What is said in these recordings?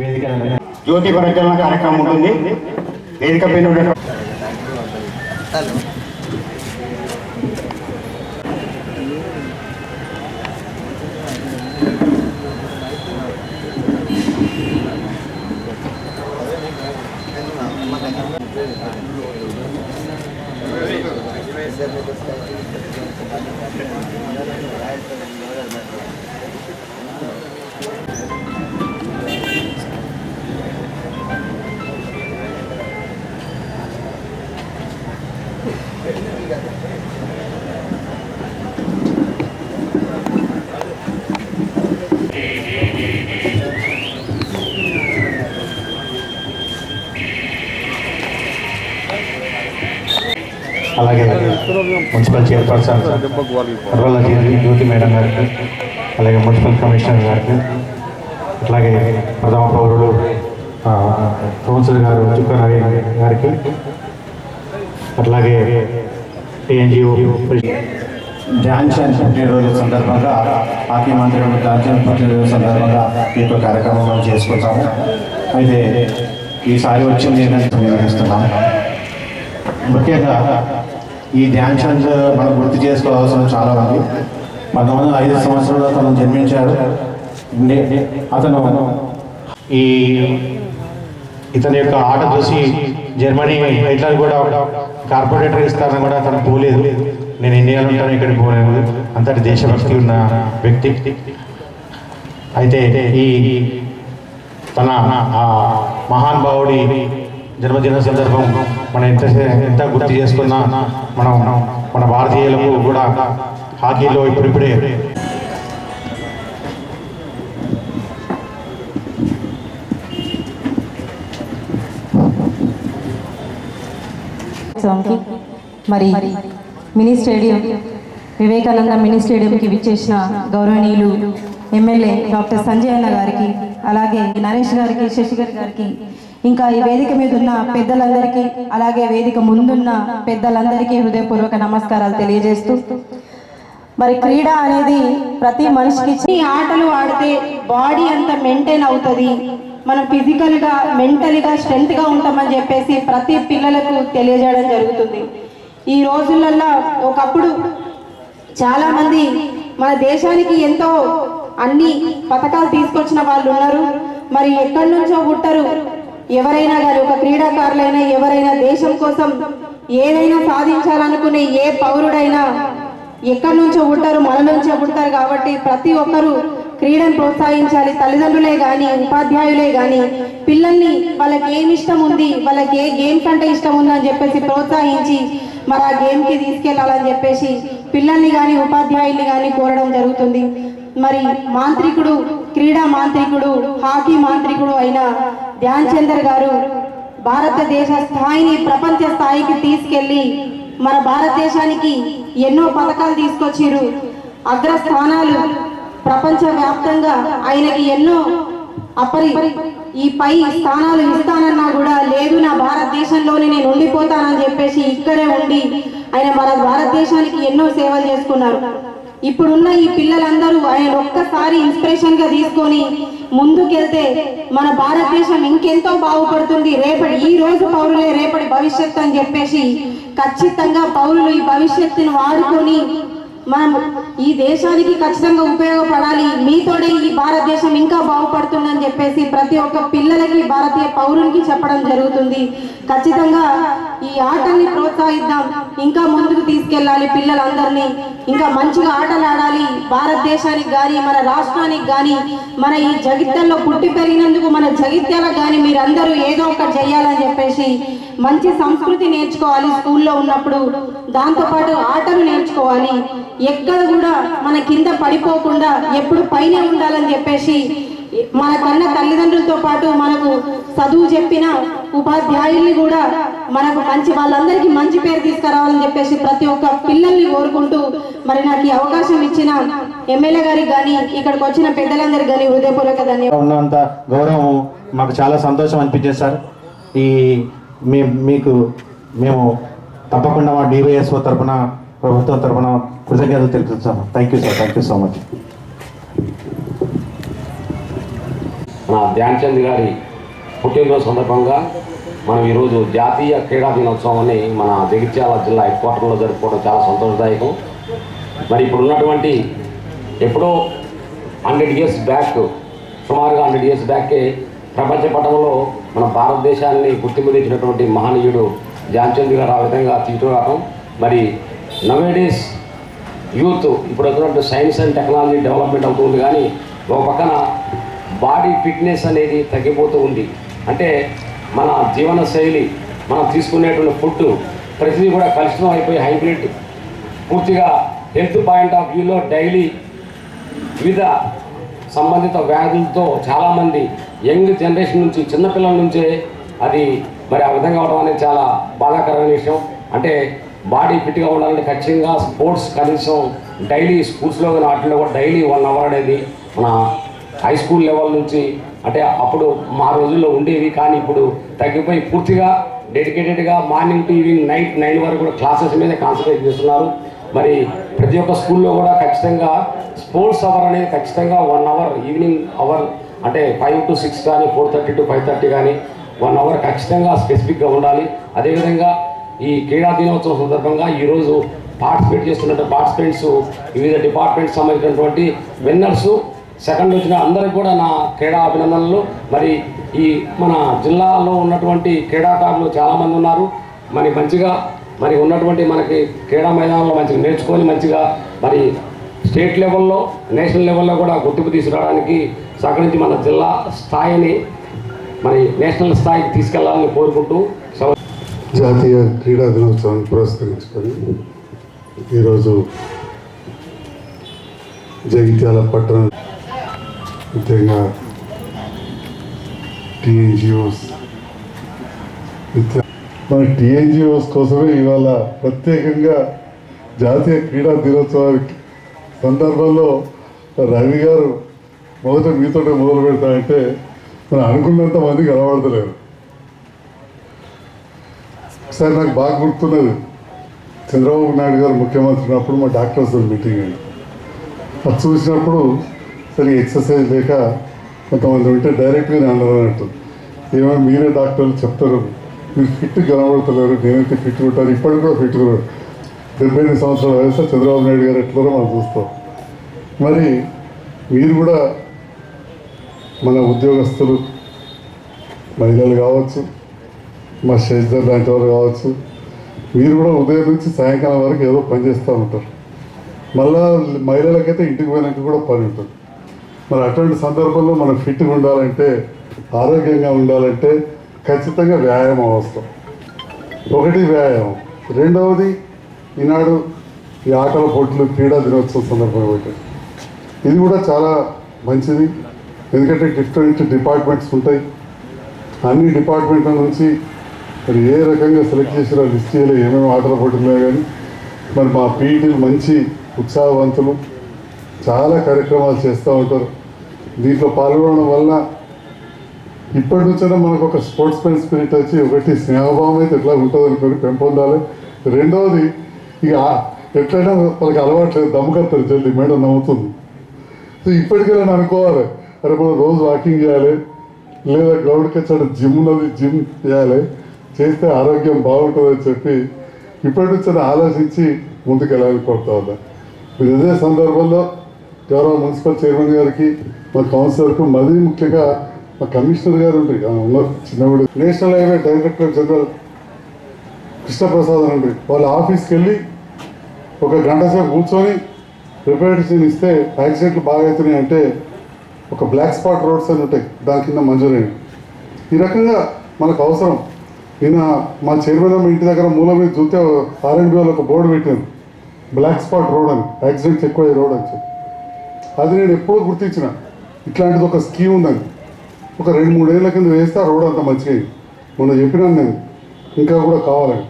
వేదిక జ్యోతి ప్రజ్వలన కార్యక్రమం ఉంటుంది వేదిక పైన Gracias. మున్సిపల్ చైర్పర్సన్ కర్రల జ్యోతి మేడం గారికి అలాగే మున్సిపల్ కమిషనర్ గారికి అట్లాగే ప్రథమ పౌరులు కౌన్సిలర్ గారు చుక్క రవి గారికి అట్లాగే ఏఎన్జిఓ ధ్యాన్ చంద్ పుట్టినరోజు సందర్భంగా హాకీ మంత్రి ధ్యాన్ చంద్ పుట్టినరోజు సందర్భంగా ఈ యొక్క కార్యక్రమం మనం చేసుకుంటాము. అయితే ఈసారి వచ్చింది ఏంటంటే నిర్వహిస్తున్నాము ముఖ్యంగా ఈ ధ్యాన్ చంద్ మనం గుర్తు చేసుకోవాల్సిన చాలా ఉంది. పంతొమ్మిది ఐదు సంవత్సరంలో అతను జన్మించాడు. అతను ఈ ఇతని యొక్క ఆట చూసి జర్మనీ ఇట్లా కూడా కార్పొరేటర్ ఇస్తారని కూడా అతను పోలేదు. నేను ఇండియాలో ఉంటాను ఇక్కడికి పోలేదు అంతటి దేశభక్తి ఉన్న వ్యక్తి. అయితే ఈ తన మహాన్ భావుడి జన్మదిన సందర్భం మనం ఎంత ఎంత గుర్తు చేసుకున్నా మనం మన భారతీయులకు కూడా హాకీలో ఇప్పుడిప్పుడే. మరి మినీ స్టేడియం వివేకానంద మినీ స్టేడియంకి విచ్చేసిన గౌరవనీయులు ఎమ్మెల్యే డాక్టర్ సంజయ్ అన్న గారికి అలాగే నరేష్ గారికి శశిధర్ గారికి ఇంకా ఈ వేదిక మీద ఉన్న పెద్దలందరికీ అలాగే వేదిక ముందున్న పెద్దలందరికీ హృదయపూర్వక నమస్కారాలు తెలియజేస్తూ మరి క్రీడ అనేది ప్రతి మనిషికి ఆటలు ఆడితే బాడీ అంత మెయింటైన్ అవుతుంది. మనం ఫిజికల్గా స్ట్రెంత్గా గా ఉంటామని చెప్పేసి ప్రతి పిల్లలకు తెలియజేయడం జరుగుతుంది. ఈ రోజులలో ఒకప్పుడు చాలా మంది మన దేశానికి ఎంతో అన్ని పథకాలు తీసుకొచ్చిన వాళ్ళు ఉన్నారు మరి ఎక్కడి నుంచో పుట్టరు ఎవరైనా కానీ ఒక క్రీడాకారులైనా ఎవరైనా దేశం కోసం ఏదైనా సాధించాలనుకునే ఏ పౌరుడైనా ఎక్కడి నుంచో ఉంటారు మన నుంచో పుడతారు కాబట్టి ప్రతి ఒక్కరూ క్రీడను ప్రోత్సహించాలి. తల్లిదండ్రులే కానీ ఉపాధ్యాయులే కానీ పిల్లల్ని వాళ్ళకి ఏమి ఇష్టం ఉంది వాళ్ళకి ఏ గేమ్ కంటే ఇష్టం ఉందని చెప్పేసి ప్రోత్సహించి మరి ఆ గేమ్కి తీసుకెళ్ళాలని చెప్పేసి పిల్లల్ని కానీ ఉపాధ్యాయుల్ని కానీ కోరడం జరుగుతుంది. మరి మాంత్రికుడు క్రీడా మాంత్రికుడు హాకీ మాంత్రికుడు అయిన ధ్యాన్ చందర్ గారు భారతదేశ స్థాయిని ప్రపంచ స్థాయికి తీసుకెళ్ళి మన భారతదేశానికి ఎన్నో పథకాలు తీసుకొచ్చారు అగ్రస్థానాలు ప్రపంచ వ్యాప్తంగా ఆయనకి ఎన్నో అపరి ఈ పై స్థానాలు ఇస్తానన్నా కూడా లేదు నా భారతదేశంలోనే నేను ఉండిపోతానని చెప్పేసి ఇక్కడే ఉండి ఆయన మన భారతదేశానికి ఎన్నో సేవలు చేసుకున్నారు. ఇప్పుడున్న ఈ పిల్లలందరూ ఆయన ఒక్కసారి ఇన్స్పిరేషన్గా తీసుకొని ముందుకెళ్తే మన భారతదేశం ఇంకెంతో బాగుపడుతుంది. రేపటి ఈ రోజు పౌరులే రేపటి భవిష్యత్తు అని చెప్పేసి ఖచ్చితంగా పౌరులు ఈ భవిష్యత్తును వాడుకొని మనం ఈ దేశానికి ఖచ్చితంగా ఉపయోగపడాలి. మీతోనే ఈ భారతదేశం ఇంకా బాగుపడుతుందని చెప్పేసి ప్రతి ఒక్క పిల్లలకి భారతీయ పౌరునికి చెప్పడం జరుగుతుంది. ఖచ్చితంగా ఈ ఆటల్ని ప్రోత్సహిద్దాం. ఇంకా ముందుకు తీసుకెళ్ళాలి పిల్లలందరినీ. ఇంకా మంచిగా ఆటలు ఆడాలి భారతదేశానికి కానీ మన రాష్ట్రానికి కానీ మన ఈ జగిత్యాల్లో పుట్టి పెరిగినందుకు మన జగిత్యాలకు కానీ మీరందరూ ఏదో ఒకటి చేయాలని చెప్పేసి మంచి సంస్కృతి నేర్చుకోవాలి స్కూల్లో ఉన్నప్పుడు. దాంతోపాటు ఆటలు నేర్చుకోవాలి. ఎక్కడ కూడా మన కింద పడిపోకుండా ఎప్పుడు పైనే ఉండాలని చెప్పేసి మన కన్న తల్లిదండ్రులతో పాటు మనకు చదువు చెప్పిన ఉపాధ్యాయుల్ని కూడా మనకు మంచి వాళ్ళందరికీ మంచి పేరు తీసుకురావాలని చెప్పేసి ప్రతి ఒక్క పిల్లల్ని కోరుకుంటూ మరి నాకు ఈ అవకాశం ఇచ్చిన ఎమ్మెల్యే గారికి కానీ ఇక్కడికి వచ్చిన పెద్దలందరికీ కానీ హృదయపూర్వక ధన్యవాదాలు. ఉన్నంత గౌరవం మాకు చాలా సంతోషం అనిపించేది సార్. ఈ మీ మీకు మేము తప్పకుండా మా డివైఎస్ఓ తరపున ప్రభుత్వం తరపున కృతజ్ఞతలు తెలుపుతాము thank you sir thank you so much మన ధ్యాన్ చంద్ గారి పుట్టినరోజు సందర్భంగా మనం ఈరోజు జాతీయ క్రీడా దినోత్సవాన్ని మన జగిత్యాల జిల్లా హెడ్ క్వార్టర్లో జరుపుకోవడం చాలా సంతోషదాయకం. మరి ఇప్పుడు ఉన్నటువంటి ఎప్పుడో హండ్రెడ్ ఇయర్స్ బ్యాక్ సుమారుగా హండ్రెడ్ ఇయర్స్ బ్యాకే ప్రపంచ పటంలో మన భారతదేశాన్ని గుర్తింపు తెచ్చినటువంటి మహనీయుడు ధ్యాన్చంద్ గారు ఆ విధంగా తీసుకురావడం. మరి నవేడేస్ యూత్ ఇప్పుడు వచ్చినట్టు సైన్స్ అండ్ టెక్నాలజీ డెవలప్మెంట్ అవుతుంది కానీ ఒక పక్కన బాడీ ఫిట్నెస్ అనేది తగ్గిపోతూ ఉంది. అంటే మన జీవన శైలి మనం తీసుకునేటువంటి ఫుడ్ ప్రతిదీ కూడా కలుషితం అయిపోయి హైబ్రిడ్. పూర్తిగా హెల్త్ పాయింట్ ఆఫ్ వ్యూలో డైలీ వివిధ సంబంధిత వ్యాధులతో చాలామంది యంగ్ జనరేషన్ నుంచి చిన్నపిల్లల నుంచే అది మరి ఆ విధంగా అవడం అనేది చాలా బాధాకరమైన విషయం. అంటే బాడీ ఫిట్గా ఉండాలంటే ఖచ్చితంగా స్పోర్ట్స్ కనీసం డైలీ స్కూల్స్లో కానీ వాటిలో కూడా డైలీ వన్ అవర్ అనేది మన హై స్కూల్ లెవెల్ నుంచి అంటే అప్పుడు మా రోజుల్లో ఉండేవి కానీ ఇప్పుడు తగ్గిపోయి పూర్తిగా డెడికేటెడ్గా morning to evening night nine వరకు కూడా క్లాసెస్ మీద కాన్సన్ట్రేట్ చేస్తున్నారు. మరి ప్రతి ఒక్క స్కూల్లో కూడా ఖచ్చితంగా స్పోర్ట్స్ అవర్ అనేది ఖచ్చితంగా వన్ అవర్ ఈవినింగ్ అవర్ అంటే ఫైవ్ టు సిక్స్ కానీ four thirty to five thirty కానీ వన్ అవర్ ఖచ్చితంగా స్పెసిఫిక్గా ఉండాలి. అదేవిధంగా ఈ క్రీడా దినోత్సవం సందర్భంగా ఈరోజు పార్టిసిపేట్ చేస్తున్న పార్టిసిపెంట్స్ వివిధ డిపార్ట్మెంట్స్ సంబంధించినటువంటి విన్నర్సు సెకండ్ వచ్చిన అందరికి కూడా నా క్రీడా అభినందనలు. మరి ఈ మన జిల్లాలో ఉన్నటువంటి క్రీడాకారులు చాలామంది ఉన్నారు. మరి మంచిగా మరి ఉన్నటువంటి మనకి క్రీడా మైదానంలో మంచిగా నేర్చుకొని మంచిగా మరి స్టేట్ లెవెల్లో నేషనల్ లెవెల్లో కూడా గుర్తింపు తీసుకురావడానికి సహకరించి మన జిల్లా స్థాయిని మరి నేషనల్ స్థాయికి తీసుకెళ్ళాలని కోరుకుంటూ జాతీయ క్రీడా దినోత్సవాన్ని పురస్కరించుకొని ఈరోజు జగిత్యాల పట్టణం ముఖ్యంగా టీఎన్జిఓస్ మన టీఎన్జిఓస్ కోసమే ఇవాళ ప్రత్యేకంగా జాతీయ క్రీడా దినోత్సవానికి సందర్భంలో రవి గారు మొదట మీతోటే మొదలు పెడతామంటే మనం అనుకున్నంత మంది కనబడతలేరు. ఒకసారి నాకు బాగా గుర్తున్నది. చంద్రబాబు నాయుడు గారు ముఖ్యమంత్రి ఉన్నప్పుడు మా డాక్టర్స్ మీటింగ్ అది చూసినప్పుడు సరే ఎక్సర్సైజ్ లేక కొంతమంది ఉంటే డైరెక్ట్గా నేను అన్నట్టు ఏమైనా మీరే డాక్టర్లు చెప్తారు. మీరు ఫిట్ కనబడతలేరు. నేనైతే ఫిట్ ఉంటాను. ఇప్పటికి కూడా ఫిట్ కూడా డెబ్బై ఎనిమిది సంవత్సరాల వయసు చంద్రబాబు నాయుడు గారు ఎట్లారో మనం చూస్తాం. మరి మీరు కూడా మన ఉద్యోగస్తులు మహిళలు కావచ్చు మా శశిధర్ లాంటి వారు కావచ్చు మీరు కూడా ఉదయం నుంచి సాయంకాలం వరకు ఏదో పని చేస్తూ ఉంటారు. మళ్ళా మహిళలకైతే ఇంటికి పోయినాక కూడా పని ఉంటుంది. మరి అటువంటి సందర్భంలో మనం ఫిట్గా ఉండాలంటే ఆరోగ్యంగా ఉండాలంటే ఖచ్చితంగా వ్యాయామం అవసరం ఒకటి వ్యాయామం. రెండవది ఈనాడు ఈ ఆటల పోటీలు క్రీడా దినోత్సవం సందర్భంగా పెట్టారు. ఇది కూడా చాలా మంచిది. ఎందుకంటే డిఫరెంట్ డిపార్ట్మెంట్స్ ఉంటాయి. అన్ని డిపార్ట్మెంట్ల నుంచి మరి ఏ రకంగా సెలెక్ట్ చేసినా లిస్ట్ చేయలేదు ఏమేమి ఆటల పోటీలు కానీ. మరి మా పీఈటీలు మంచి ఉత్సాహవంతులు. చాలా కార్యక్రమాలు చేస్తూ ఉంటారు. దీంట్లో పాల్గొనడం వల్ల ఇప్పటి నుంచైనా మనకు ఒక స్పోర్ట్స్ మెన్ స్పిరిట్ వచ్చి ఒకటి స్నేహభావం అయితే ఎట్లా ఉంటుంది అనుకొని పెంపొందాలి. రెండవది ఇక ఎట్లయినా వాళ్ళకి అలవాట్లేదు దమ్మకత్తారు జల్దీ మేడం నవ్వుతుంది. సో ఇప్పటికైనా అనుకోవాలి అరే మనం రోజు వాకింగ్ చేయాలి లేదా గ్రౌండ్కి వచ్చాడు జిమ్ ఉన్నది జిమ్ చేయాలి చేస్తే ఆరోగ్యం బాగుంటుందని చెప్పి ఇప్పటి నుంచి ఆలోచించి ముందుకెళ్ళాలని కోరుతా ఉన్నా. ఇదే సందర్భంలో గౌరవ మున్సిపల్ చైర్మన్ గారికి మా కౌన్సిలర్కు మరీ ముఖ్యంగా మా కమిషనర్ గారు ఉంటాయి ఉన్నారు చిన్నప్పుడు national highway director general Krishnaprasad అని వాళ్ళ ఆఫీస్కి వెళ్ళి ఒక గంట సేపు కూర్చొని రిపేర్షన్ ఇస్తే యాక్సిడెంట్లు బాగా అవుతున్నాయి అంటే ఒక బ్లాక్ స్పాట్ రోడ్స్ అని ఉంటాయి దాని కింద మంజూరైన. ఈ రకంగా మనకు అవసరం. నిన్న మా చైర్మన్ అమ్మ ఇంటి దగ్గర మూల మీద చూస్తే ఆర్ఎండ్బి వాళ్ళు ఒక బోర్డు పెట్టాను బ్లాక్ స్పాట్ రోడ్ అని యాక్సిడెంట్స్ ఎక్కువ రోడ్ అని చెప్పి. అది నేను ఎప్పుడూ గుర్తించిన. ఇట్లాంటిది ఒక స్కీమ్ ఉందని ఒక రెండు మూడేళ్ళ కింద వేస్తే ఆ రోడ్ అంత మంచిగా మొన్న చెప్పినాను నేను. ఇంకా కూడా కావాలని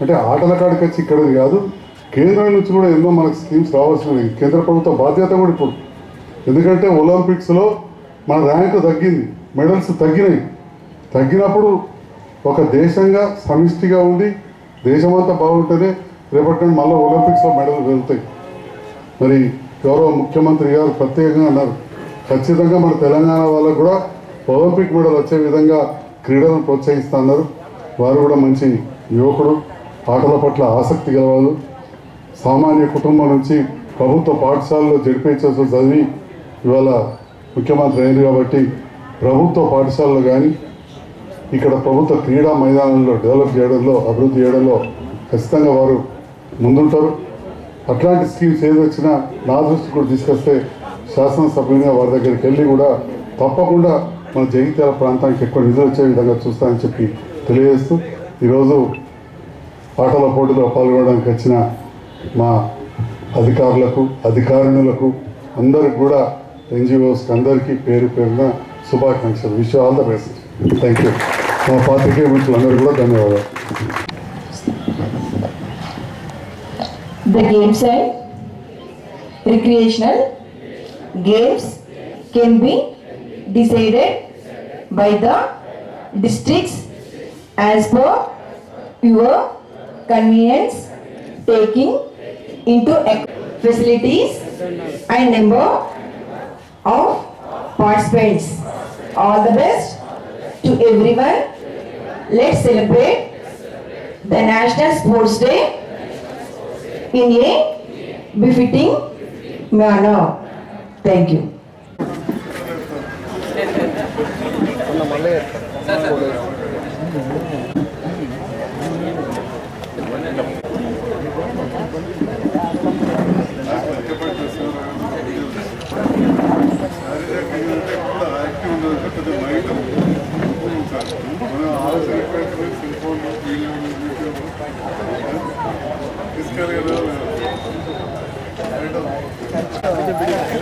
అంటే ఆటల కాడికి వచ్చి ఇక్కడది కాదు కేంద్రం నుంచి కూడా ఎన్నో మనకు స్కీమ్స్ రావాల్సినవి. కేంద్ర ప్రభుత్వ బాధ్యత కూడా ఇప్పుడు. ఎందుకంటే ఒలింపిక్స్లో మన ర్యాంకు తగ్గింది మెడల్స్ తగ్గినాయి. తగ్గినప్పుడు ఒక దేశంగా సమిష్టిగా ఉండి దేశమంతా బాగుంటేనే రేపటి నుండి మళ్ళీ ఒలింపిక్స్లో మెడల్ వెళ్తాయి. మరి గౌరవ ముఖ్యమంత్రి గారు ప్రత్యేకంగా అన్నారు. ఖచ్చితంగా మన తెలంగాణ వాళ్ళకు కూడా ఒలింపిక్ మెడల్ వచ్చే విధంగా క్రీడలను ప్రోత్సహిస్తున్నారు వారు కూడా మంచి యువకుడు ఆటల పట్ల ఆసక్తి గలవాళ్ళు. సామాన్య కుటుంబం నుంచి ప్రభుత్వ పాఠశాలలో జడిపించాల్సి చదివి ఇవాళ ముఖ్యమంత్రి అయింది కాబట్టి ప్రభుత్వ పాఠశాలలో కానీ ఇక్కడ ప్రభుత్వ క్రీడా మైదానంలో డెవలప్ చేయడంలో అభివృద్ధి చేయడంలో ఖచ్చితంగా వారు ముందుంటారు. అట్లాంటి స్కీమ్స్ ఏది వచ్చినా నా దృష్టి కూడా తీసుకొస్తే శాసనసభ్యునిగా వారి దగ్గరికి వెళ్ళి కూడా తప్పకుండా మన జగిత్యాల ప్రాంతానికి ఎక్కువ నిధులు వచ్చే విధంగా చూస్తానని చెప్పి తెలియజేస్తూ ఈరోజు ఆటల పోటీలో పాల్గొనడానికి వచ్చిన మా అధికారులకు అధికారిణులకు అందరికి కూడా ఎన్జిఓస్కి అందరికీ పేరు పేరున శుభాకాంక్షలు. Wish all the best. Thank you మా పాత్రికేయ అందరూ కూడా ధన్యవాదాలు. The game side, recreational. Games can be decided by the districts as per your convenience, taking into facilities and number of participants. All the best to everyone. Let's celebrate the National Sports Day in a befitting manner. Thank you.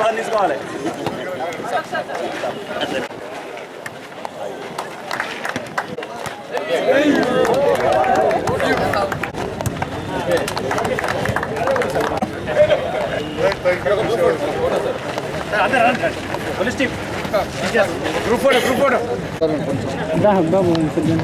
పదం తీసుకోవాలి అందరూ police team group photo group photo బాబు కొంచెం